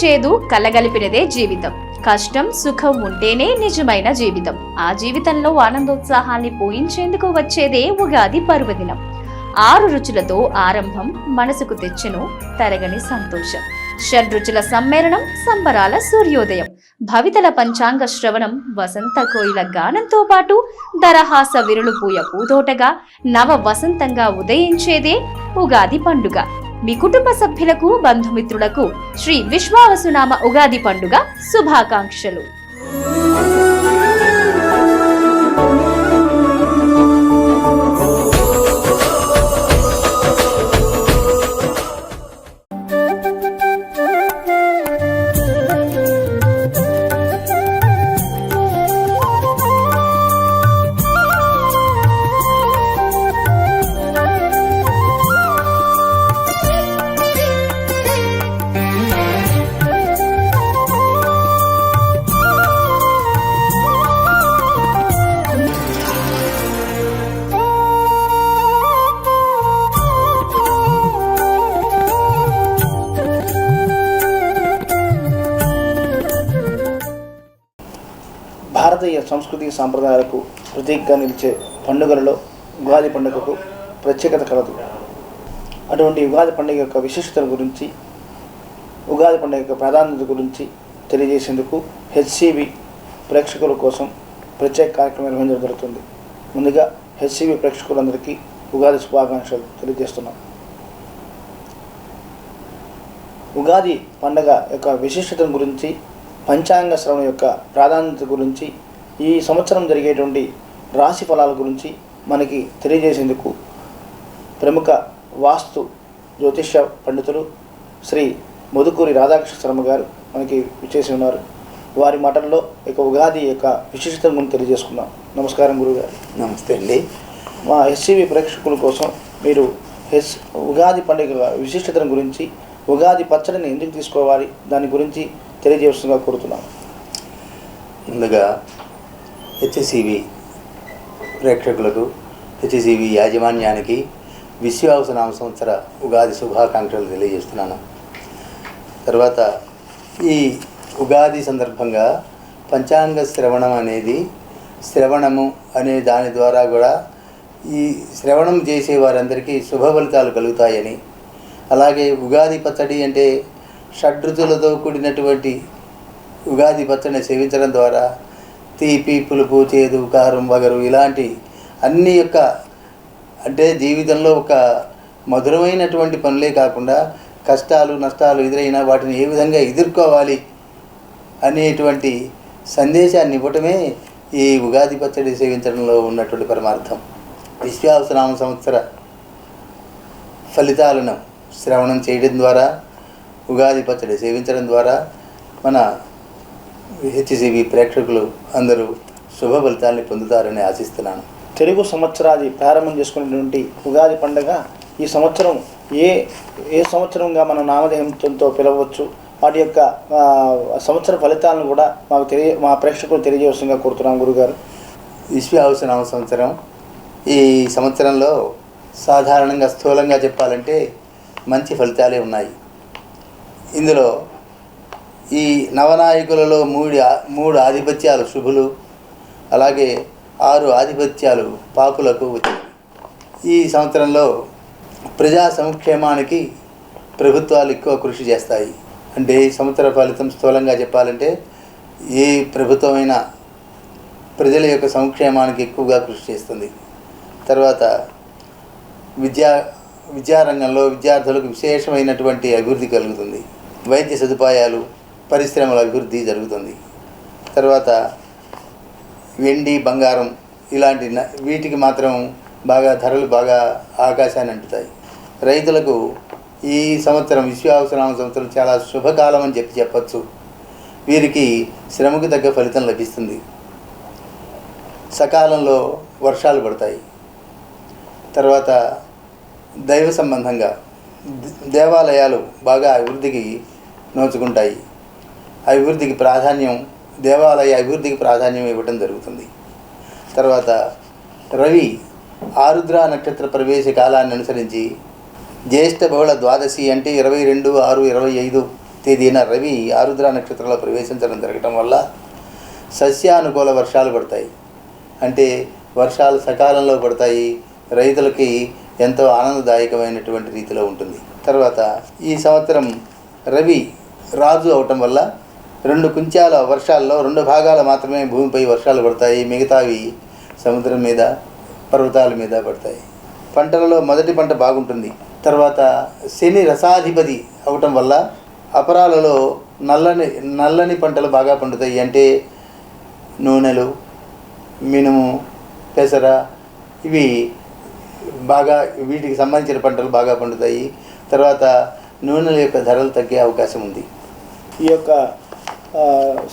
చేదు కలగలిపినదే జీవితం. కష్టం సుఖం ఉంటేనే నిజమైన జీవితం. ఆ జీవితంలో ఆనందోత్సాహాన్ని పోయించేందుకు వచ్చేదే ఉగాది పర్వదినం. ఆరు రుచులతో ఆరంభం మనసుకు తెచ్చెను తరగని సంతోషం. షడ్రుచుల సమ్మేళనం సంబరాల సూర్యోదయం. భవితల పంచాంగ శ్రవణం వసంత కోయిల గానంతో పాటు దరహాస విరులు పూయ పూతోటగా నవ వసంతంగా ఉదయించేదే ఉగాది పండుగ. మీ కుటుంబ సభ్యులకు బంధుమిత్రులకు శ్రీ విశ్వావసునామ ఉగాది పండుగ శుభాకాంక్షలు. సాంప్రదాయాలకు ప్రతీకగా నిలిచే పండుగలలో ఉగాది పండుగకు ప్రత్యేకత కలదు. అటువంటి ఉగాది పండుగ యొక్క విశిష్టత గురించి ఉగాది పండుగ యొక్క ప్రాధాన్యత గురించి తెలియజేసేందుకు హెచ్సిబి ప్రేక్షకుల కోసం ప్రత్యేక కార్యక్రమం నిర్వహించడం జరుగుతుంది. ముందుగా హెచ్సిబి ప్రేక్షకులందరికీ ఉగాది శుభాకాంక్షలు తెలియజేస్తున్నాం. ఉగాది పండగ యొక్క విశిష్టతను గురించి పంచాంగ శ్రవణ యొక్క ప్రాధాన్యత గురించి ఈ సంవత్సరం జరిగేటువంటి రాశి ఫలాల గురించి మనకి తెలియజేసేందుకు ప్రముఖ వాస్తు జ్యోతిష్య పండితులు శ్రీ మధుకూరి రాధాకృష్ణ శర్మ గారు మనకి విచ్చేసి ఉన్నారు. వారి మాటల్లో ఇక ఉగాది యొక్క విశిష్టతను గురించి తెలియజేసుకుందాం. నమస్కారం గురుగారు. నమస్తే అండి. మా ఎస్సీబీ ప్రేక్షకుల కోసం మీరు ఎస్ ఉగాది పండుగ విశిష్టతను గురించి ఉగాది పచ్చడిని ఎందుకు తీసుకోవాలి దాని గురించి తెలియజేస్తుందిగా కోరుతున్నాను ముందుగా హెచ్సివి ప్రేక్షకులకు హెచ్సివి యాజమాన్యానికి విశ్వావసనామ సంవత్సర ఉగాది శుభాకాంక్షలు తెలియజేస్తున్నాను. తర్వాత ఈ ఉగాది సందర్భంగా పంచాంగ శ్రవణం అనేది శ్రవణము అనే దాని ద్వారా కూడా ఈ శ్రవణం చేసే వారందరికీ శుభ ఫలితాలు కలుగుతాయని అలాగే ఉగాది పచ్చడి అంటే షడ్రుచులతో కూడినటువంటి ఉగాది పచ్చడిని సేవించడం ద్వారా తీపి పులుపు చేదు కారం వగరు ఇలాంటి అన్ని యొక్క అంటే జీవితంలో ఒక మధురమైనటువంటి పనులే కాకుండా కష్టాలు నష్టాలు ఎదురైనా వాటిని ఏ విధంగా ఎదుర్కోవాలి అనేటువంటి సందేశాన్ని ఇవ్వటమే ఈ ఉగాది పచ్చడి సేవించడంలో ఉన్నటువంటి పరమార్థం. విశ్వాసనామ సంవత్సర ఫలితాలను శ్రవణం చేయడం ద్వారా ఉగాది పచ్చడి సేవించడం ద్వారా మన హెచ్సిబి ప్రేక్షకులు అందరూ శుభ ఫలితాల్ని పొందుతారని ఆశిస్తున్నాను. తెలుగు సంవత్సరాది ప్రారంభం చేసుకునేటువంటి ఉగాది పండుగ ఈ సంవత్సరం ఏ ఏ సంవత్సరంగా మనం నామధేయంతో పిలవచ్చు వాటి యొక్క సంవత్సర ఫలితాలను కూడా మాకు తెలియ మా ప్రేక్షకులు తెలియజేస్తుందిగా కోరుతున్నాం గురుగారు. విశ్వావసనామ సంవత్సరం. ఈ సంవత్సరంలో సాధారణంగా స్థూలంగా చెప్పాలంటే మంచి ఫలితాలే ఉన్నాయి. ఇందులో ఈ నవనాయకులలో మూడు మూడు ఆధిపత్యాలు శుభులు అలాగే ఆరు ఆధిపత్యాలు పాపులకు వచ్చాయి. ఈ సంవత్సరంలో ప్రజా సంక్షేమానికి ప్రభుత్వాలు ఎక్కువ కృషి చేస్తాయి. అంటే ఈ సంవత్సర ఫలితం స్థూలంగా చెప్పాలంటే ఏ ప్రభుత్వమైనా ప్రజల యొక్క సంక్షేమానికి ఎక్కువగా కృషి చేస్తుంది. తర్వాత విద్యా విద్యారంగంలో విద్యార్థులకు విశేషమైనటువంటి అభివృద్ధి కలుగుతుంది. వైద్య సదుపాయాలు పరిశ్రమల అభివృద్ధి జరుగుతుంది. తర్వాత వెండి బంగారం ఇలాంటి వీటికి మాత్రం బాగా ధరలు బాగా ఆకాశాన్ని అంటుతాయి. రైతులకు ఈ సంవత్సరం విశ్వావసనామ సంవత్సరం చాలా శుభకాలం అని చెప్పి చెప్పచ్చు. వీరికి శ్రమకు తగ్గ ఫలితం లభిస్తుంది. సకాలంలో వర్షాలు పడతాయి. తర్వాత దైవ సంబంధంగా దేవాలయాలు బాగా అభివృద్ధికి నోచుకుంటాయి. అభివృద్ధికి ప్రాధాన్యం దేవాలయ అభివృద్ధికి ప్రాధాన్యం ఇవ్వడం జరుగుతుంది. తర్వాత రవి ఆరుద్ర నక్షత్ర ప్రవేశ కాలాన్ని అనుసరించి జ్యేష్ఠ బహుళ ద్వాదశి అంటే ఇరవై రెండు ఆరు ఇరవై ఐదు తేదీన రవి ఆరుద్ర నక్షత్రంలో ప్రవేశించడం జరగటం వల్ల సస్యానుకూల వర్షాలు పడతాయి. అంటే వర్షాలు సకాలంలో పడతాయి రైతులకి ఎంతో ఆనందదాయకమైనటువంటి రీతిలో ఉంటుంది. తర్వాత ఈ సంవత్సరం రవి రాజు అవటం వల్ల రెండు కుంచాల వర్షాల్లో రెండు భాగాలు మాత్రమే భూమిపై వర్షాలు పడతాయి. మిగతావి సముద్రం మీద పర్వతాల మీద పడతాయి. పంటలలో మొదటి పంట బాగుంటుంది. తర్వాత శని రసాధిపతి అవటం వల్ల అపరాలలో నల్లని నల్లని పంటలు బాగా పండుతాయి. అంటే నూనెలు మినుము పెసర ఇవి బాగా వీటికి సంబంధించిన పంటలు బాగా పండుతాయి. తర్వాత నూనెల యొక్క ధరలు తగ్గే అవకాశం ఉంది. ఈ యొక్క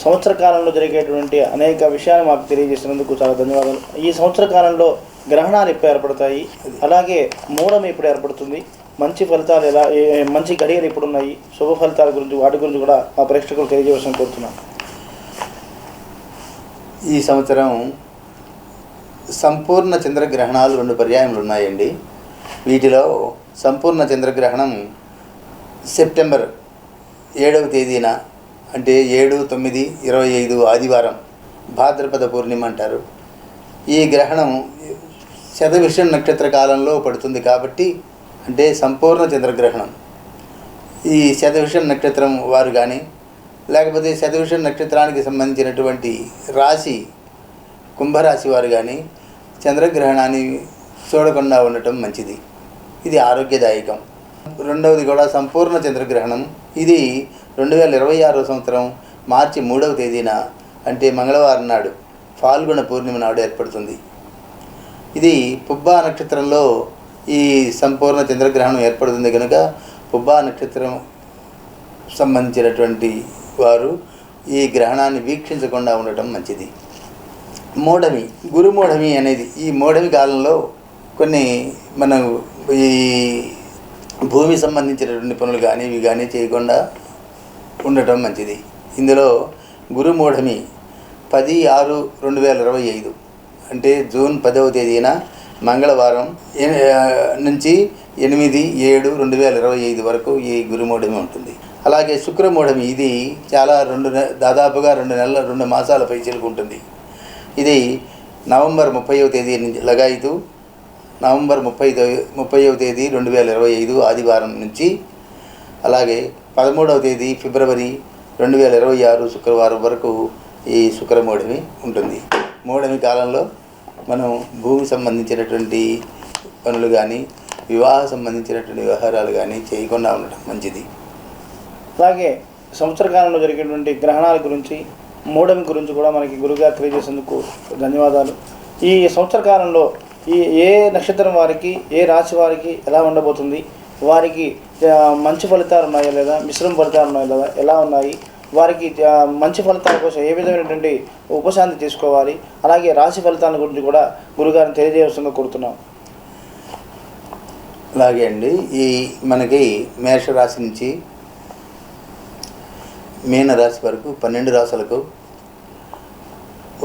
సంవత్సర కాలంలో జరిగేటువంటి అనేక విషయాలు మాకు తెలియజేసినందుకు చాలా ధన్యవాదాలు. ఈ సంవత్సర కాలంలో గ్రహణాలు ఎప్పుడు ఏర్పడతాయి? అలాగే మూలం ఎప్పుడు ఏర్పడుతుంది? మంచి ఫలితాలు ఎలా మంచి గడియలు ఇప్పుడు ఉన్నాయి శుభ ఫలితాల గురించి వాటి గురించి కూడా మా ప్రేక్షకులు తెలియజేయవలసిన కోరుతున్నాను ఈ సంవత్సరం సంపూర్ణ చంద్రగ్రహణాలు రెండు పర్యాయములు ఉన్నాయండి. వీటిలో సంపూర్ణ చంద్రగ్రహణం సెప్టెంబర్ ఏడవ తేదీన అంటే ఏడు తొమ్మిది ఇరవై ఐదు ఆదివారం భాద్రపద పూర్ణిమ అంటారు. ఈ గ్రహణం శతవిషం నక్షత్ర కాలంలో పడుతుంది కాబట్టి అంటే సంపూర్ణ చంద్రగ్రహణం. ఈ శతవిషం నక్షత్రం వారు కానీ లేకపోతే శతవిషం నక్షత్రానికి సంబంధించినటువంటి రాశి కుంభరాశి వారు కానీ చంద్రగ్రహణాన్ని చూడకుండా ఉండటం మంచిది. ఇది ఆరోగ్యదాయకం. రెండవది కూడా సంపూర్ణ చంద్రగ్రహణం. ఇది రెండు వేల ఇరవై ఆరో సంవత్సరం మార్చి మూడవ తేదీన అంటే మంగళవారం నాడు ఫాల్గుణ పూర్ణిమ నాడు ఏర్పడుతుంది. ఇది పుబ్బా నక్షత్రంలో ఈ సంపూర్ణ చంద్రగ్రహణం ఏర్పడుతుంది కనుక పుబ్బా నక్షత్రం సంబంధించినటువంటి వారు ఈ గ్రహణాన్ని వీక్షించకుండా ఉండటం మంచిది. మూఢమి గురుమూఢమి అనేది ఈ మూఢమి కాలంలో కొన్ని మనం ఈ భూమి సంబంధించినటువంటి పనులు కానీ ఇవి కానీ చేయకుండా ఉండటం మంచిది. ఇందులో గురుమూఢమి పది ఆరు రెండు వేల ఇరవై ఐదు అంటే జూన్ పదవ తేదీన మంగళవారం నుంచి ఎనిమిది ఏడు రెండు వేల ఇరవై ఐదు వరకు ఈ గురుమూఢమి ఉంటుంది. అలాగే శుక్రమూఢమి ఇది చాలా రెండు దాదాపుగా రెండు నెలల రెండు మాసాల పైచలకు ఉంటుంది ఇది నవంబర్ ముప్పైవ తేదీ నుంచి లగాయితూ నవంబర్ ముప్పై ముప్పైవ తేదీ రెండు వేల ఇరవై ఐదు ఆదివారం నుంచి అలాగే పదమూడవ తేదీ ఫిబ్రవరి రెండు వేల ఇరవై ఆరు శుక్రవారం వరకు ఈ శుక్రమూఢమి ఉంటుంది. మూఢమి కాలంలో మనం భూమి సంబంధించినటువంటి పనులు కానీ వివాహ సంబంధించినటువంటి వ్యవహారాలు కానీ చేయకుండా ఉండటం మంచిది. అలాగే సంవత్సర కాలంలో జరిగేటువంటి గ్రహణాల గురించి మూఢమి గురించి కూడా మనకి గురుగారు తెలియజేసేందుకు ధన్యవాదాలు. ఈ సంవత్సర కాలంలో ఈ ఏ నక్షత్రం వారికి ఏ రాశి వారికి ఎలా ఉండబోతుంది వారికి మంచి ఫలితాలు ఉన్నాయా లేదా మిశ్రమ ఫలితాలు ఉన్నాయా లేదా ఎలా ఉన్నాయి వారికి మంచి ఫలితాల కోసం ఏ విధమైనటువంటి ఉపశాంతి తీసుకోవాలి అలాగే రాశి ఫలితాల గురించి కూడా గురుగారిని తెలియజేయవలసిందిగా కోరుతున్నాం. అలాగే అండి ఈ మనకి మేషరాశి నుంచి మీన రాశి వరకు పన్నెండు రాశులకు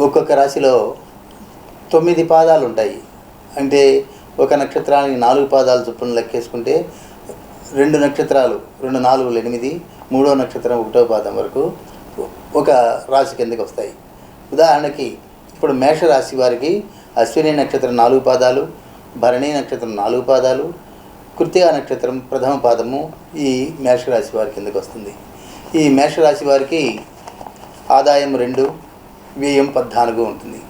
ఒక్కొక్క రాశిలో తొమ్మిది పాదాలు ఉంటాయి. అంటే ఒక నక్షత్రానికి నాలుగు పాదాలు చొప్పున లెక్కేసుకుంటే రెండు నక్షత్రాలు రెండు నాలుగులు ఎనిమిది మూడో నక్షత్రం ఒకటో పాదం వరకు ఒక రాశి కిందకి వస్తాయి. ఉదాహరణకి ఇప్పుడు మేషరాశి వారికి అశ్విని నక్షత్రం నాలుగు పాదాలు భరణి నక్షత్రం నాలుగు పాదాలు కృతికా నక్షత్రం ప్రథమ పాదము ఈ మేషరాశి వారి కిందకి వస్తుంది. ఈ మేషరాశి వారికి ఆదాయం రెండు వ్యయం పద్నాలుగు ఉంటుంది.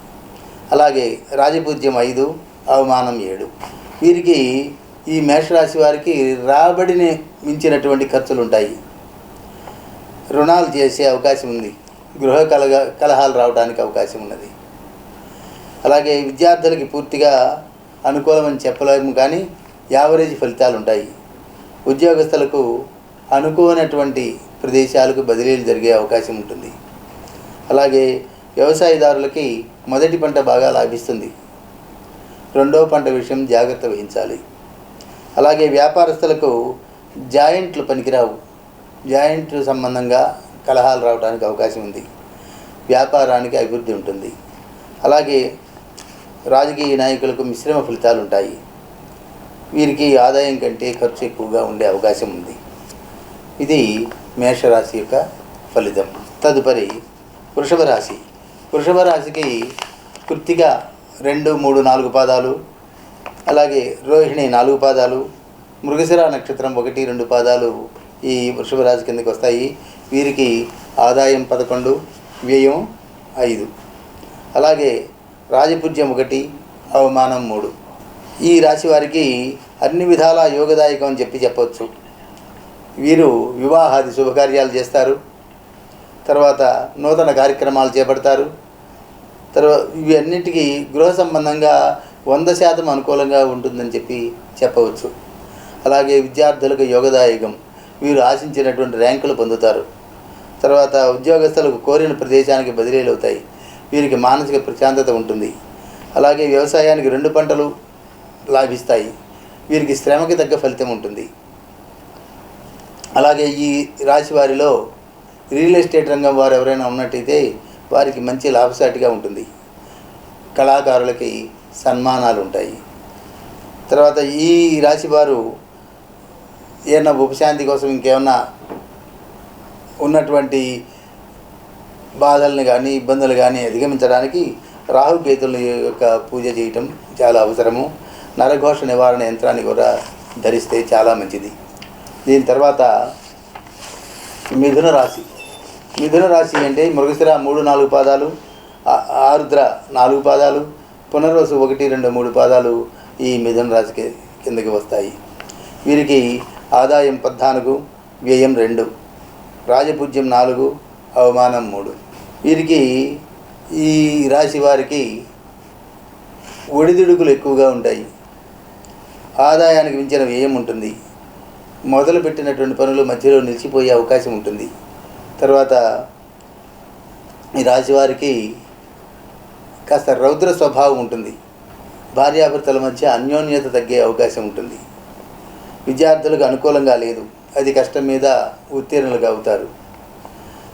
అలాగే రాజపూజ్యం ఐదు అవమానం ఏడు. వీరికి ఈ మేషరాశి వారికి రాబడిని మించినటువంటి ఖర్చులు ఉంటాయి రుణాలు చేసే అవకాశం ఉంది. గృహ కలగ కలహాలు రావడానికి అవకాశం ఉన్నది. అలాగే విద్యార్థులకి పూర్తిగా అనుకూలమని చెప్పలేము కానీ యావరేజ్ ఫలితాలు ఉంటాయి ఉద్యోగస్తులకు అనుకోనటువంటి ప్రదేశాలకు బదిలీలు జరిగే అవకాశం ఉంటుంది. అలాగే వ్యవసాయదారులకి మొదటి పంట బాగా లాభిస్తుంది. రెండవ పంట విషయం జాగ్రత్త వహించాలి. అలాగే వ్యాపారస్తులకు జాయింట్లు పనికిరావు. జాయింట్లు సంబంధంగా కలహాలు రావడానికి అవకాశం ఉంది. వ్యాపారానికి అభివృద్ధి ఉంటుంది. అలాగే రాజకీయ నాయకులకు మిశ్రమ ఫలితాలు ఉంటాయి. వీరికి ఆదాయం కంటే ఖర్చు ఎక్కువగా ఉండే అవకాశం ఉంది. ఇది మేషరాశి యొక్క ఫలితం. తదుపరి వృషభ రాశి వృషభ రాశికి కృత్తిక రెండు మూడు నాలుగు పాదాలు. అలాగే రోహిణి నాలుగు పాదాలు. మృగశిర నక్షత్రం ఒకటి రెండు పాదాలు ఈ వృషభ రాశి కిందకి వస్తాయి. వీరికి ఆదాయం పదకొండు వ్యయం ఐదు. అలాగే రాజపూజ్యం ఒకటి అవమానం మూడు. ఈ రాశి వారికి అన్ని విధాల యోగదాయకం అని చెప్పి చెప్పవచ్చు వీరు వివాహాది శుభకార్యాలు చేస్తారు. తర్వాత నూతన కార్యక్రమాలు చేపడతారు. తర్వాత ఇవన్నిటికీ గృహ సంబంధంగా వంద శాతం అనుకూలంగా ఉంటుందని చెప్పి చెప్పవచ్చు. అలాగే విద్యార్థులకు యోగదాయకం. వీరు ఆశించినటువంటి ర్యాంకులు పొందుతారు. తర్వాత ఉద్యోగస్తులకు కోరిన ప్రదేశానికి బదిలీలు అవుతాయి వీరికి మానసిక ప్రశాంతత ఉంటుంది. అలాగే వ్యవసాయానికి రెండు పంటలు లాభిస్తాయి. వీరికి శ్రమకి తగ్గ ఫలితం ఉంటుంది. అలాగే ఈ రాశి వారిలో రియల్ ఎస్టేట్ రంగం వారు ఎవరైనా ఉన్నట్టయితే వారికి మంచి లాభసాటిగా ఉంటుంది. కళాకారులకి సన్మానాలు ఉంటాయి తర్వాత ఈ రాశి వారు ఏమన్నా ఉపశాంతి కోసం ఇంకేమన్నా ఉన్నటువంటి బాధల్ని కానీ ఇబ్బందులు కానీ అధిగమించడానికి రాహుకేతుల యొక్క పూజ చేయటం చాలా అవసరము. నరఘోష నివారణ యంత్రాన్ని కూడా ధరిస్తే చాలా మంచిది. దీని తర్వాత మిథున రాశి. మిథున రాశి అంటే మృగశిర మూడు నాలుగు పాదాలు ఆరుద్ర నాలుగు పాదాలు పునర్వసు ఒకటి రెండు మూడు పాదాలు ఈ మిథున రాశికి కిందకి వస్తాయి. వీరికి ఆదాయం పద్నాలుగు వ్యయం రెండు రాజపూజ్యం నాలుగు అవమానం మూడు. వీరికి ఈ రాశి వారికి ఒడిదుడుకులు ఎక్కువగా ఉంటాయి. ఆదాయానికి మించిన వ్యయం ఉంటుంది. మొదలుపెట్టినటువంటి పనులు మధ్యలో నిలిచిపోయే అవకాశం ఉంటుంది. తర్వాత ఈ రాజువారికి కాస్త రౌద్ర స్వభావం ఉంటుంది. భార్యాభర్తల మధ్య అన్యోన్యత తగ్గే అవకాశం ఉంటుంది. విద్యార్థులకు అనుకూలంగా లేదు. అది కష్టం మీద ఉత్తీర్ణులుగా అవుతారు.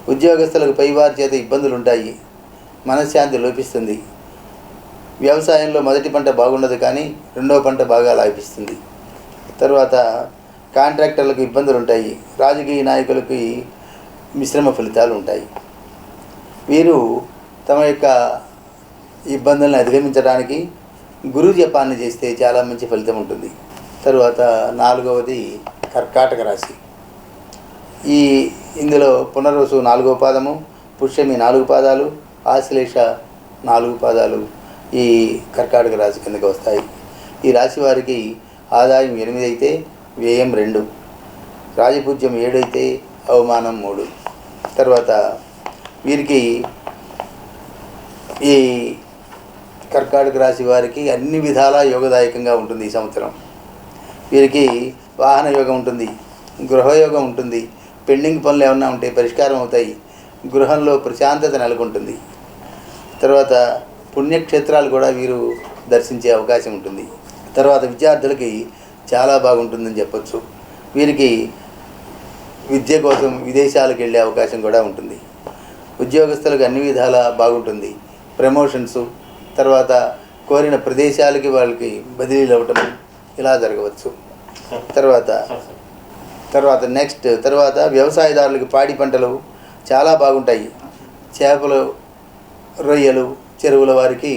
ఉద్యోగస్తులకు పైవారి చేత ఇబ్బందులు ఉంటాయి మనశ్శాంతి లోపిస్తుంది. వ్యవసాయంలో మొదటి పంట బాగుండదు కానీ రెండవ పంట బాగా లాభిస్తుంది. తర్వాత కాంట్రాక్టర్లకు ఇబ్బందులు ఉంటాయి రాజకీయ నాయకులకి మిశ్రమ ఫలితాలు ఉంటాయి. వీరు తమ యొక్క ఇబ్బందులను అధిగమించడానికి గురు జపాన్ని చేస్తే చాలా మంచి ఫలితం ఉంటుంది. తరువాత నాలుగవది కర్కాటక రాశి. ఈ ఇందులో పునర్వసు నాలుగో పాదము పుష్యమి నాలుగు పాదాలు ఆశ్లేష నాలుగు పాదాలు ఈ కర్కాటక రాశి కిందకి వస్తాయి. ఈ రాశి వారికి ఆదాయం ఎనిమిది అయితే వ్యయం రెండు. రాజపూజ్యం ఏడైతే అవమానం మూడు. తర్వాత వీరికి ఈ కర్కాటక రాశి వారికి అన్ని విధాలా యోగదాయకంగా ఉంటుంది ఈ సంవత్సరం. వీరికి వాహన యోగం ఉంటుంది గృహయోగం ఉంటుంది పెండింగ్ పనులు ఏమన్నా ఉంటే పరిష్కారం అవుతాయి గృహంలో ప్రశాంతత నెలకొంటుంది. తర్వాత పుణ్యక్షేత్రాలు కూడా వీరు దర్శించే అవకాశం ఉంటుంది. తర్వాత విద్యార్థులకి చాలా బాగుంటుందని చెప్పచ్చు. వీరికి విద్య కోసం విదేశాలకు వెళ్ళే అవకాశం కూడా ఉంటుంది. ఉద్యోగస్తులకు అన్ని విధాలా బాగుంటుంది. ప్రమోషన్స్ తర్వాత కోరిన ప్రదేశాలకి వాళ్ళకి బదిలీలు అవ్వటం ఇలా జరగవచ్చు. తర్వాత తర్వాత నెక్స్ట్ తర్వాత వ్యవసాయదారులకి పాడి పంటలు చాలా బాగుంటాయి. చేపలు రొయ్యలు చెరువుల వారికి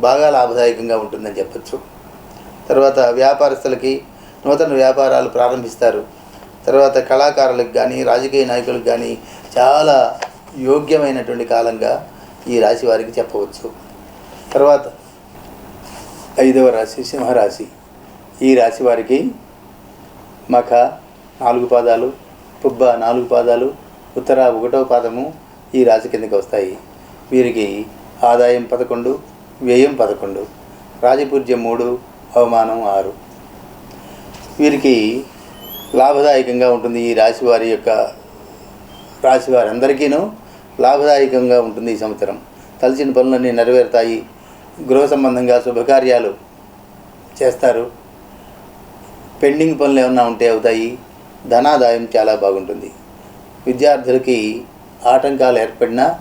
బాగా లాభదాయకంగా ఉంటుందని చెప్పచ్చు. తర్వాత వ్యాపారస్తులకి నూతన వ్యాపారాలు ప్రారంభిస్తారు. తర్వాత కళాకారులకు కానీ రాజకీయ నాయకులకు కానీ చాలా యోగ్యమైనటువంటి కాలంగా ఈ రాశి వారికి చెప్పవచ్చు. తర్వాత ఐదవ రాశి సింహరాశి. ఈ రాశి వారికి మఖ నాలుగు పాదాలు పుబ్బ నాలుగు పాదాలు ఉత్తర ఒకటవ పాదము ఈ రాశి కిందకి వస్తాయి. వీరికి ఆదాయం పదకొండు వ్యయం పదకొండు రాజపూజ్యం మూడు అవమానం ఆరు. వీరికి లాభదాయకంగా ఉంటుంది ఈ రాశి వారి యొక్క రాశి వారందరికీనూ లాభదాయకంగా ఉంటుంది ఈ సంవత్సరం. తలచిన పనులన్నీ నెరవేరుతాయి. గృహ సంబంధంగా శుభకార్యాలు చేస్తారు. పెండింగ్ పనులు ఏమన్నా ఉంటే అవుతాయి. ధనాదాయం చాలా బాగుంటుంది. విద్యార్థులకి ఆటంకాలు ఏర్పడినా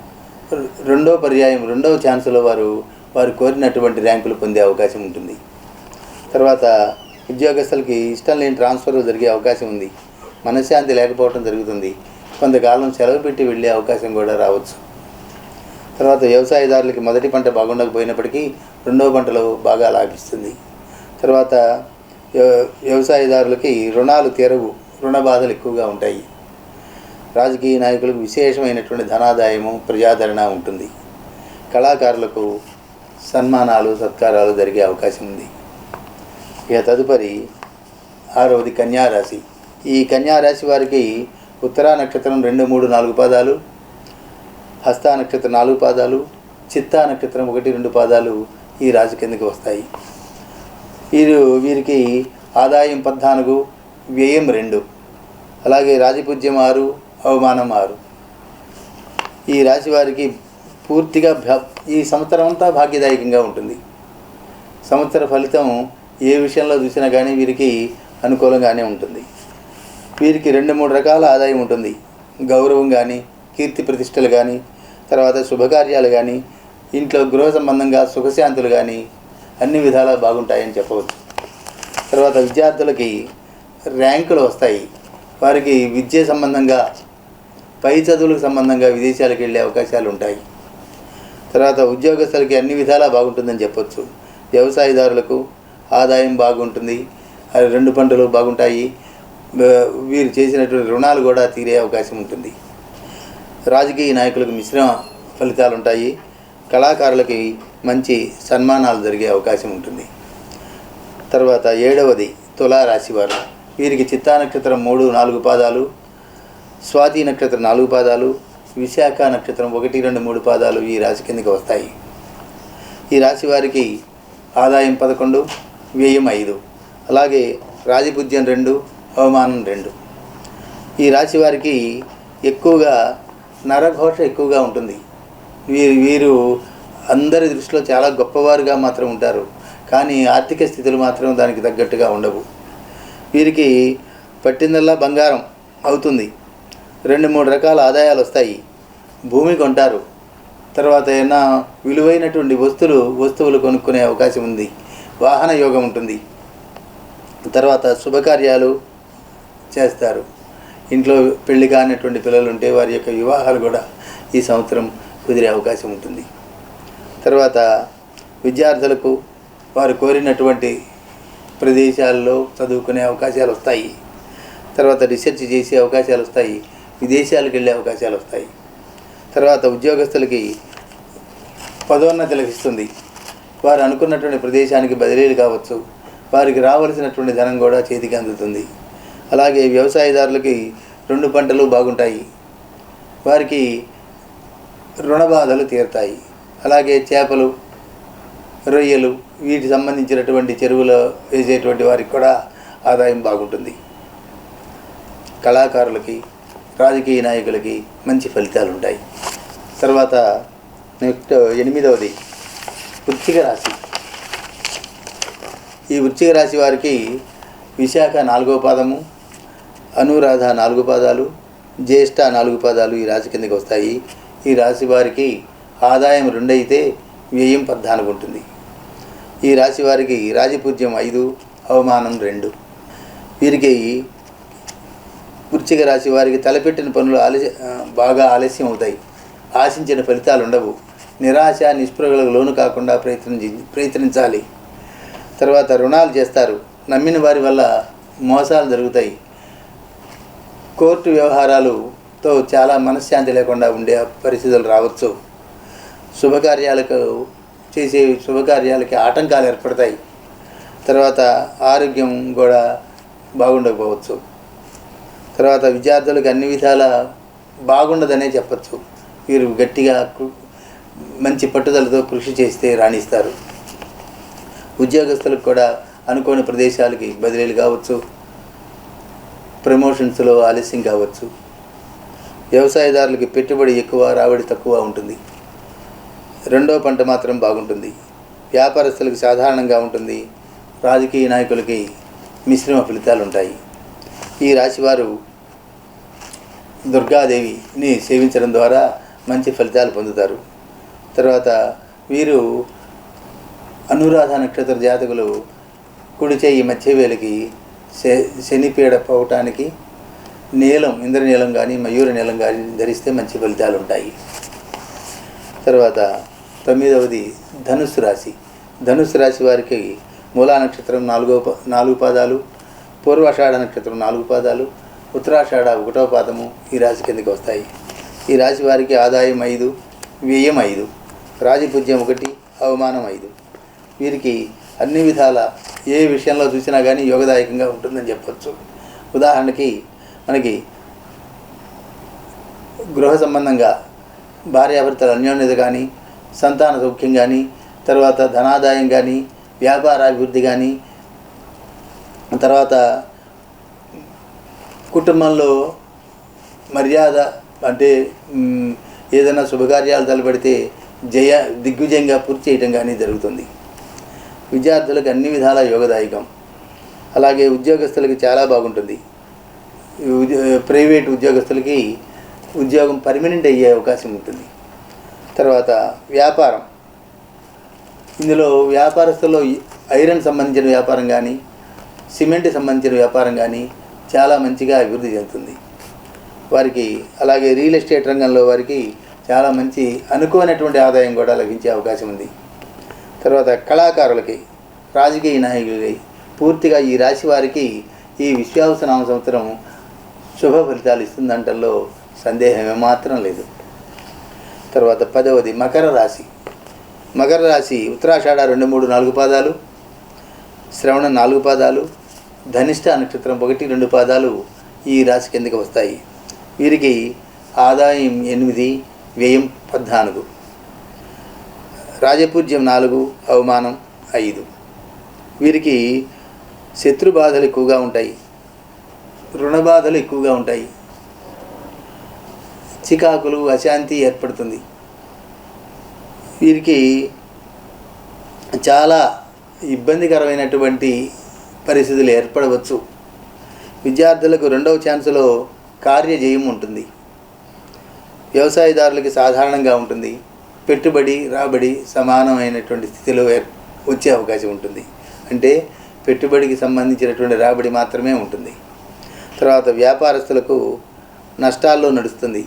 రెండో పర్యాయం రెండవ ఛాన్స్లో వారు వారు కోరినటువంటి ర్యాంకులు పొందే అవకాశం ఉంటుంది. తర్వాత ఉద్యోగస్తులకి ఇష్టం లేని ట్రాన్స్ఫర్ జరిగే అవకాశం ఉంది. మనశ్శాంతి లేకపోవడం జరుగుతుంది. కొంతకాలం సెలవు పెట్టి వెళ్ళే అవకాశం కూడా రావచ్చు. తర్వాత వ్యవసాయదారులకి మొదటి పంట బాగుండకపోయినప్పటికీ రెండవ పంటలో బాగా లాభిస్తుంది. తర్వాత వ్యవసాయదారులకి రుణాలు తీరవు రుణ బాధలు ఎక్కువగా ఉంటాయి. రాజకీయ నాయకులకు విశేషమైనటువంటి ధనాదాయము ప్రజాదరణ ఉంటుంది. కళాకారులకు సన్మానాలు సత్కారాలు జరిగే అవకాశం ఉంది. ఇక తదుపరి ఆరవది కన్యారాశి. ఈ కన్యారాశి వారికి ఉత్తరా నక్షత్రం రెండు మూడు నాలుగు పాదాలు హస్తా నక్షత్రం నాలుగు పాదాలు చిత్తా నక్షత్రం ఒకటి రెండు పాదాలు ఈ రాశి కిందకి వస్తాయి. వీరు వీరికి ఆదాయం పద్నాలుగు వ్యయం రెండు. అలాగే రాజపూజ్యం ఆరు అవమానం ఆరు. ఈ రాశి వారికి పూర్తిగా ఈ సంవత్సరం అంతా భాగ్యదాయకంగా ఉంటుంది. సంవత్సర ఫలితం ఏ విషయంలో చూసినా కానీ వీరికి అనుకూలంగానే ఉంటుంది. వీరికి రెండు మూడు రకాల ఆదాయం ఉంటుంది. గౌరవం కానీ కీర్తి ప్రతిష్టలు కానీ తర్వాత శుభకార్యాలు కానీ ఇంట్లో గృహ సంబంధంగా సుఖశాంతులు కానీ అన్ని విధాలా బాగుంటాయని చెప్పవచ్చు. తర్వాత విద్యార్థులకి ర్యాంకులు వస్తాయి. వారికి విద్య సంబంధంగా పై చదువులకు సంబంధంగా విదేశాలకు వెళ్ళే అవకాశాలు ఉంటాయి. తర్వాత ఉద్యోగస్తులకి అన్ని విధాలా బాగుంటుందని చెప్పొచ్చు. వ్యవసాయదారులకు ఆదాయం బాగుంటుంది. రెండు పంటలు బాగుంటాయి. వీరు చేసినటువంటి రుణాలు కూడా తీరే అవకాశం ఉంటుంది. రాజకీయ నాయకులకు మిశ్రమ ఫలితాలు ఉంటాయి కళాకారులకి మంచి సన్మానాలు జరిగే అవకాశం ఉంటుంది. తర్వాత ఏడవది తులారాశి వారు. వీరికి చిత్తా నక్షత్రం మూడు నాలుగు పాదాలు స్వాతి నక్షత్రం నాలుగు పాదాలు విశాఖ నక్షత్రం ఒకటి రెండు మూడు పాదాలు ఈ రాశి కిందకి వస్తాయి. ఈ రాశి వారికి ఆదాయం పదకొండు వ్యయం ఐదు. అలాగే రాజపుద్యం రెండు అవమానం రెండు. ఈ రాశి వారికి ఎక్కువగా నరఘోష ఎక్కువగా ఉంటుంది. వీరు వీరు అందరి దృష్టిలో చాలా గొప్పవారుగా మాత్రం ఉంటారు. కానీ ఆర్థిక స్థితులు మాత్రం దానికి తగ్గట్టుగా ఉండవు. వీరికి పట్టిందల్లా బంగారం అవుతుంది. రెండు మూడు రకాల ఆదాయాలు వస్తాయి. భూమి కొంటారు. తర్వాత ఏమైనా విలువైనటువంటి వస్తువులు వస్తువులు కొనుక్కునే అవకాశం ఉంది. వాహన యోగం ఉంటుంది. తర్వాత శుభకార్యాలు చేస్తారు. ఇంట్లో పెళ్ళి కానటువంటి పిల్లలు ఉంటే వారి యొక్క వివాహాలు కూడా ఈ సంవత్సరం కుదిరే అవకాశం ఉంటుంది. తర్వాత విద్యార్థులకు వారు కోరినటువంటి ప్రదేశాల్లో చదువుకునే అవకాశాలు వస్తాయి. తర్వాత రీసెర్చ్ చేసే అవకాశాలు వస్తాయి. విదేశాలకు వెళ్ళే అవకాశాలు వస్తాయి. తర్వాత ఉద్యోగస్తులకి పదోన్నతి లభిస్తుంది. వారు అనుకున్నటువంటి ప్రదేశానికి బదిలీలు కావచ్చు వారికి రావలసినటువంటి ధనం కూడా చేతికి అందుతుంది. అలాగే వ్యవసాయదారులకి రెండు పంటలు బాగుంటాయి. వారికి రుణ బాధలు తీరుతాయి. అలాగే చేపలు రొయ్యలు వీటికి సంబంధించినటువంటి చెరువులో వేసేటువంటి వారికి కూడా ఆదాయం బాగుంటుంది. కళాకారులకి రాజకీయ నాయకులకి మంచి ఫలితాలు ఉంటాయి తర్వాత నెక్స్ట్ ఎనిమిదవది. వృశ్చిక రాశి. ఈ వృశ్చిక రాశి వారికి విశాఖ నాలుగో పాదము అనురాధ నాలుగు పాదాలు జ్యేష్ఠ నాలుగు పాదాలు ఈ రాశి కిందకి వస్తాయి. ఈ రాశి వారికి ఆదాయం రెండైతే వ్యయం పద్నాలుగు ఉంటుంది. ఈ రాశి వారికి రాజపూజ్యం ఐదు అవమానం రెండు. వీరికి వృశ్చిక రాశి వారికి తలపెట్టిన పనులు ఆలస్య బాగా ఆలస్యం అవుతాయి. ఆశించిన ఫలితాలు ఉండవు. నిరాశ నిస్పృహలకు లోను కాకుండా ప్రయత్నించి ప్రయత్నించాలి. తర్వాత రుణాలు చేస్తారు. నమ్మిన వారి వల్ల మోసాలు జరుగుతాయి. కోర్టు వ్యవహారాలుతో చాలా మనశ్శాంతి లేకుండా ఉండే పరిస్థితులు రావచ్చు. శుభకార్యాలకు చేసే శుభకార్యాలకి ఆటంకాలు ఏర్పడతాయి. తర్వాత ఆరోగ్యం కూడా బాగుండకపోవచ్చు. తర్వాత విద్యార్థులకు అన్ని విధాల బాగుండదనే చెప్పచ్చు. వీరు గట్టిగా మంచి పట్టుదలతో కృషి చేస్తే రాణిస్తారు. ఉద్యోగస్తులకు కూడా అనుకోని ప్రదేశాలకి బదిలీలు కావచ్చు. ప్రమోషన్స్లో ఆలస్యం కావచ్చు. వ్యవసాయదారులకి పెట్టుబడి ఎక్కువ రాబడి తక్కువ ఉంటుంది. రెండో పంట మాత్రం బాగుంటుంది. వ్యాపారస్తులకు సాధారణంగా ఉంటుంది. రాజకీయ నాయకులకి మిశ్రమ ఫలితాలు ఉంటాయి ఈ రాశివారు దుర్గాదేవిని సేవించడం ద్వారా మంచి ఫలితాలు పొందుతారు. తర్వాత వీరు అనురాధ నక్షత్ర జాతకులు కుడి చేయి మధ్యవేలికి శ శనిపీడ పోవటానికి నీలం ఇంద్రనీలం కానీ మయూర నీలం కానీ ధరిస్తే మంచి ఫలితాలు ఉంటాయి తర్వాత తొమ్మిదవది ధనుస్సు రాశి. ధనుసు రాశి వారికి మూలా నక్షత్రం నాలుగో ప- నాలుగు పాదాలు పూర్వాషాఢ నక్షత్రం నాలుగు పాదాలు ఉత్తరాషాఢ ఒకటో పాదము ఈ రాశి కిందకి వస్తాయి. ఈ రాశి వారికి ఆదాయం ఐదు వ్యయం ఐదు. రాజపూజ్యం ఒకటి అవమానం ఐదు. వీరికి అన్ని విధాల ఏ విషయంలో చూసినా కానీ యోగదాయకంగా ఉంటుందని చెప్పచ్చు. ఉదాహరణకి మనకి గృహ సంబంధంగా భార్యాభర్తల అన్యోన్యత కానీ సంతాన సౌఖ్యం కానీ తర్వాత ధనాదాయం కానీ వ్యాపారాభివృద్ధి కానీ తర్వాత కుటుంబంలో మర్యాద అంటే ఏదైనా శుభకార్యాలు తలపెడితే జయ దిగ్విజయంగా పూర్తి చేయడం కానీ జరుగుతుంది. విద్యార్థులకు అన్ని విధాల యోగదాయకం. అలాగే ఉద్యోగస్తులకి చాలా బాగుంటుంది. ప్రైవేట్ ఉద్యోగస్తులకి ఉద్యోగం పర్మనెంట్ అయ్యే అవకాశం ఉంటుంది. తర్వాత వ్యాపారం. ఇందులో వ్యాపారస్తుల్లో ఐరన్ సంబంధించిన వ్యాపారం కానీ సిమెంట్ సంబంధించిన వ్యాపారం కానీ చాలా మంచిగా అభివృద్ధి చెందుతుంది. వారికి అలాగే రియల్ ఎస్టేట్ రంగంలో వారికి చాలా మంచి అనుకోనటువంటి ఆదాయం కూడా లభించే అవకాశం ఉంది. తర్వాత కళాకారులకి రాజకీయ నాయకులకి పూర్తిగా ఈ రాశి వారికి ఈ విశ్వావసనామ సంవత్సరం శుభ ఫలితాలు ఇస్తుందంటల్లో సందేహం ఏమాత్రం లేదు. తర్వాత పదవది మకర రాశి. మకర రాశి ఉత్తరాషాఢ రెండు మూడు నాలుగు పాదాలు శ్రవణ నాలుగు పాదాలు ధనిష్ట నక్షత్రం ఒకటి రెండు పాదాలు ఈ రాశి కిందకి వస్తాయి? వీరికి ఆదాయం ఎనిమిది వ్యయం పద్నాలుగు. రాజపూజ్యం నాలుగు అవమానం ఐదు. వీరికి శత్రు బాధలు ఎక్కువగా ఉంటాయి. రుణ బాధలు ఎక్కువగా ఉంటాయి. చికాకులు అశాంతి ఏర్పడుతుంది. వీరికి చాలా ఇబ్బందికరమైనటువంటి పరిస్థితులు ఏర్పడవచ్చు. విద్యార్థులకు రెండవ ఛాన్స్లో కార్యజయం ఉంటుంది. వ్యవసాయదారులకి సాధారణంగా ఉంటుంది. పెట్టుబడి రాబడి సమానమైనటువంటి స్థితిలో వచ్చే అవకాశం ఉంటుంది. అంటే పెట్టుబడికి సంబంధించినటువంటి రాబడి మాత్రమే ఉంటుంది. తర్వాత వ్యాపారస్తులకు నష్టాల్లో నడుస్తుంది.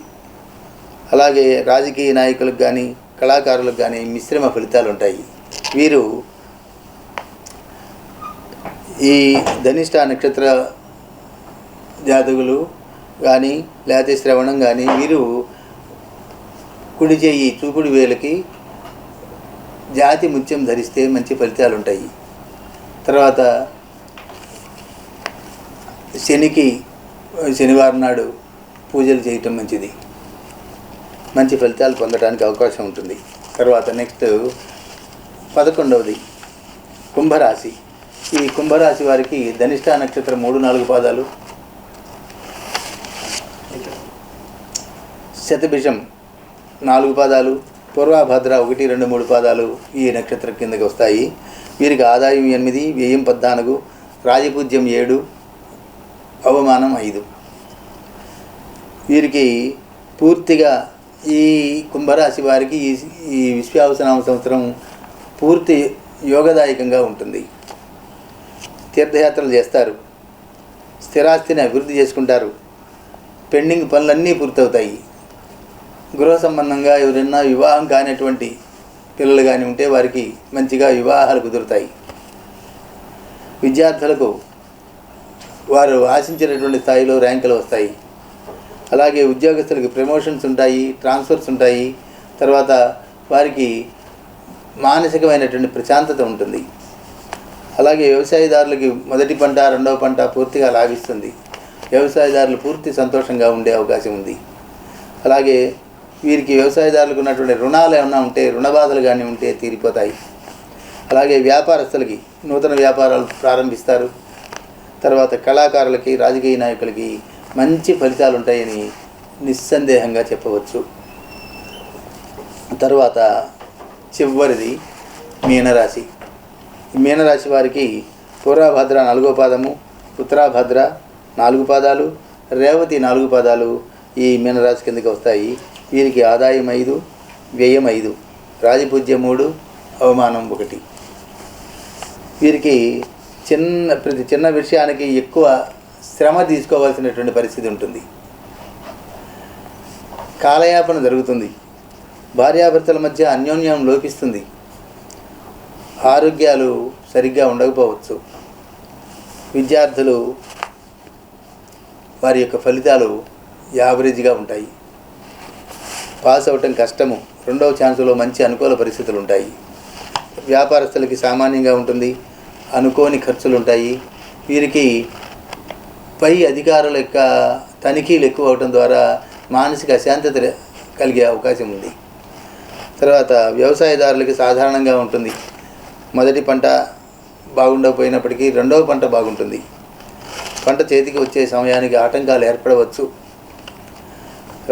అలాగే రాజకీయ నాయకులకు కానీ కళాకారులకు కానీ మిశ్రమ ఫలితాలు ఉంటాయి వీరు ఈ ధనిష్ట నక్షత్ర జాతకులు కానీ లేకపోతే శ్రవణం కానీ వీరు కుడి చేయి చూపుడు వేలకి జాతి ముత్యం ధరిస్తే మంచి ఫలితాలు ఉంటాయి తర్వాత శనికి శనివారం నాడు పూజలు చేయటం మంచిది. మంచి ఫలితాలు పొందడానికి అవకాశం ఉంటుంది. తర్వాత నెక్స్ట్ పదకొండవది కుంభరాశి. ఈ కుంభరాశి వారికి ధనిష్ట నక్షత్రం మూడు నాలుగు పాదాలు. శతభిషం నాలుగు పాదాలు పూర్వభద్ర ఒకటి రెండు మూడు పాదాలు ఈ నక్షత్రం కిందకి వస్తాయి. వీరికి ఆదాయం ఎనిమిది వ్యయం పద్నాలుగు రాజపూజ్యం ఏడు అవమానం ఐదు. వీరికి పూర్తిగా ఈ కుంభరాశి వారికి ఈ ఈ విశ్వావసనామ సంవత్సరం పూర్తి యోగదాయకంగా ఉంటుంది. తీర్థయాత్రలు చేస్తారు. స్థిరాస్తిని అభివృద్ధి చేసుకుంటారు. పెండింగ్ పనులన్నీ పూర్తవుతాయి. గృహ సంబంధంగా ఎవరైనా వివాహం కానిటువంటి పిల్లలు కానీ ఉంటే వారికి మంచిగా వివాహాలు కుదురుతాయి. విద్యార్థులకు వారు ఆశించినటువంటి స్థాయిలో ర్యాంకులు వస్తాయి. అలాగే ఉద్యోగస్తులకు ప్రమోషన్స్ ఉంటాయి ట్రాన్స్ఫర్స్ ఉంటాయి. తర్వాత వారికి మానసికమైనటువంటి ప్రశాంతత ఉంటుంది. అలాగే వ్యవసాయదారులకి మొదటి పంట రెండవ పంట పూర్తిగా లాభిస్తుంది. వ్యవసాయదారులు పూర్తి సంతోషంగా ఉండే అవకాశం ఉంది. అలాగే వీరికి వ్యవసాయదారులకు ఉన్నటువంటి రుణాలు ఏమైనా ఉంటే రుణ బాధలు కానీ ఉంటే తీరిపోతాయి. అలాగే వ్యాపారస్తులకి నూతన వ్యాపారాలు ప్రారంభిస్తారు. తర్వాత కళాకారులకి రాజకీయ నాయకులకి మంచి ఫలితాలు ఉంటాయని నిస్సందేహంగా చెప్పవచ్చు. తర్వాత చివరిది మీనరాశి. మీనరాశి వారికి పూర్వభద్ర నాలుగో పాదము ఉత్తరాభద్ర నాలుగు పాదాలు రేవతి నాలుగు పాదాలు ఈ మీనరాశి కిందకి వస్తాయి. వీరికి ఆదాయం ఐదు వ్యయం ఐదు రాజపూజ్యం మూడు అవమానం ఒకటి. వీరికి చిన్న ప్రతి చిన్న విషయానికి ఎక్కువ శ్రమ తీసుకోవాల్సినటువంటి పరిస్థితి ఉంటుంది. కాలయాపన జరుగుతుంది. భార్యాభర్తల మధ్య అన్యోన్యం లోపిస్తుంది. ఆరోగ్యాలు సరిగ్గా ఉండకపోవచ్చు. విద్యార్థులు వారి యొక్క ఫలితాలు యావరేజ్గా ఉంటాయి. పాస్ అవటం కష్టము. రెండవ ఛాన్స్లో మంచి అనుకూల పరిస్థితులు ఉంటాయి వ్యాపారస్తులకి సామాన్యంగా ఉంటుంది. అనుకోని ఖర్చులు ఉంటాయి వీరికి పై అధికారుల యొక్క తనిఖీలు ఎక్కువ అవటం ద్వారా మానసిక అశాంతత కలిగే అవకాశం ఉంది తర్వాత వ్యవసాయదారులకి సాధారణంగా ఉంటుంది. మొదటి పంట బాగుండకపోయినప్పటికీ రెండవ పంట బాగుంటుంది. పంట చేతికి వచ్చే సమయానికి ఆటంకాలు ఏర్పడవచ్చు.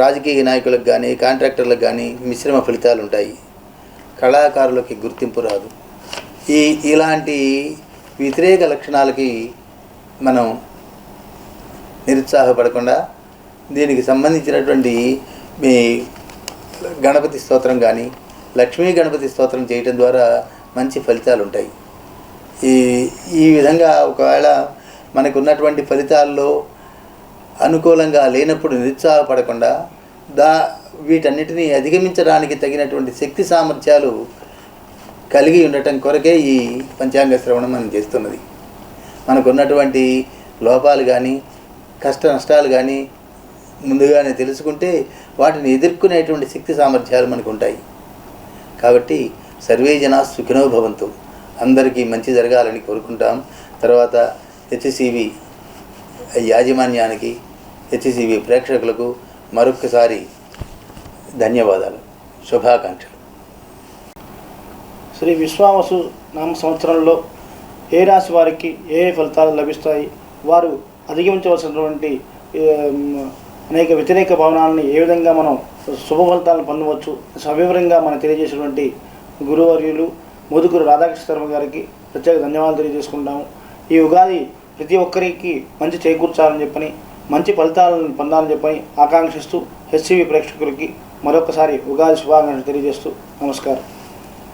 రాజకీయ నాయకులకు కానీ కాంట్రాక్టర్లకు కానీ మిశ్రమ ఫలితాలు ఉంటాయి. కళాకారులకి గుర్తింపు రాదు. ఈ ఇలాంటి వ్యతిరేక లక్షణాలకి మనం నిరుత్సాహపడకుండా దీనికి సంబంధించినటువంటి మీ గణపతి స్తోత్రం కానీ లక్ష్మీ గణపతి స్తోత్రం చేయటం ద్వారా మంచి ఫలితాలు ఉంటాయి. ఈ ఈ విధంగా ఒకవేళ మనకు ఉన్నటువంటి ఫలితాల్లో అనుకూలంగా లేనప్పుడు నిరుత్సాహపడకుండా దా వీటన్నిటినీ అధిగమించడానికి తగినటువంటి శక్తి సామర్థ్యాలు కలిగి ఉండటం కొరకే ఈ పంచాంగ శ్రవణం మనం చేస్తున్నది. మనకున్నటువంటి లోపాలు కానీ కష్ట నష్టాలు కానీ ముందుగానే తెలుసుకుంటే వాటిని ఎదుర్కొనేటువంటి శక్తి సామర్థ్యాలు మనకు ఉంటాయి కాబట్టి సర్వే జనా సుఖినో భవంతు. అందరికీ మంచి జరగాలని కోరుకుంటాం. తర్వాత హెచ్సివి యాజమాన్యానికి హెచ్సివి ప్రేక్షకులకు మరొకసారి ధన్యవాదాలు. శుభాకాంక్షలు. శ్రీ విశ్వావసు నామ సంవత్సరంలో ఏ రాశి వారికి ఏ ఫలితాలు లభిస్తాయి? వారు అధిగమించవలసినటువంటి అనేక వ్యతిరేక భావనాలని ఏ విధంగా మనం శుభ ఫలితాలను పొందవచ్చు? సవివరంగా మనం తెలియజేసినటువంటి గురువర్యులు మోదుగురు రాధాకృష్ణ శర్మ గారికి ప్రత్యేక ధన్యవాదాలు తెలియజేసుకుంటాము. ఈ ఉగాది ప్రతి ఒక్కరికి మంచి చేకూర్చాలని చెప్పని మంచి ఫలితాలను పొందాలని చెప్పని ఆకాంక్షిస్తూ హెచ్సివి ప్రేక్షకులకి మరొకసారి ఉగాది శుభాకాంక్షలు తెలియజేస్తూ నమస్కారం.